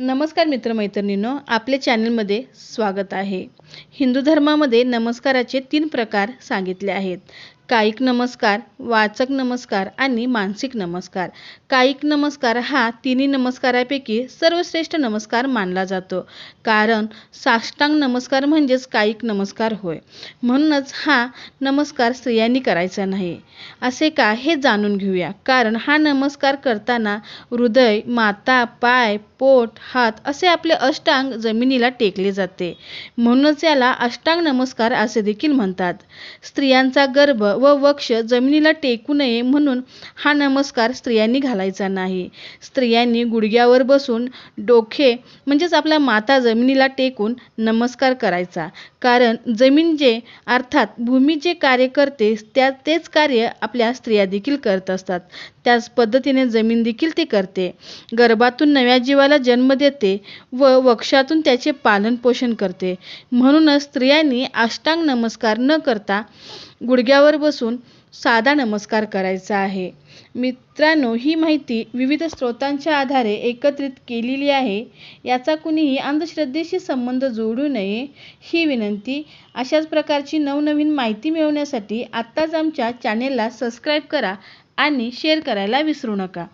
नमस्कार मित्रमैत्रिणींनो आपल्या चॅनलमध्ये स्वागत आहे. हिंदू धर्मामध्ये नमस्काराचे तीन प्रकार सांगितले आहेत. कायिक नमस्कार वाचक नमस्कार आणि मानसिक नमस्कार. कायिक नमस्कार हा तिन्ही नमस्कारापैकी सर्वश्रेष्ठ नमस्कार मानला जातो. कारण साष्टांग नमस्कार म्हणजेच कायिक नमस्कार होय. म्हणूनच हा नमस्कार स्त्रियांनी करायचा नाही. असे का हे जाणून घेऊया. कारण हा नमस्कार करताना हृदय माता पाय पोट हात असे आपले अष्टांग जमिनीला टेकले जाते. म्हणूनच याला अष्टांग नमस्कार असे देखील म्हणतात. स्त्रियांचा गर्भ व वक्ष जमिनीला टेकू नये म्हणून हा नमस्कार स्त्रियांनी घालायचा नाही. स्त्रियांनी गुडघ्यावर बसून डोके म्हणजेच आपला माता जमिनीला टेकून नमस्कार करायचा. कारण जमीन जे अर्थात भूमी जे कार्य करते त्या तेच कार्य आपल्या स्त्रिया देखील करत असतात. त्याच पद्धतीने जमीन देखील ते करते. गर्भातून नव्या जीवाला जन्म देते व वक्षातून त्याचे पालन पोषण करते. म्हणूनच स्त्रियांनी अष्टांग नमस्कार न करता गुडघ्यावर बसून साधा नमस्कार करायचा आहे. मित्रांनो ही माहिती विविध स्रोतांच्या आधारे एकत्रित केलेली आहे. याचा कुणीही अंधश्रद्धेशी संबंध जोडू नये ही विनंती. अशाच प्रकारची नवनवीन माहिती मिळवण्यासाठी आत्ताच आमच्या चॅनेलला सबस्क्राईब करा आणि शेअर करायला विसरू नका.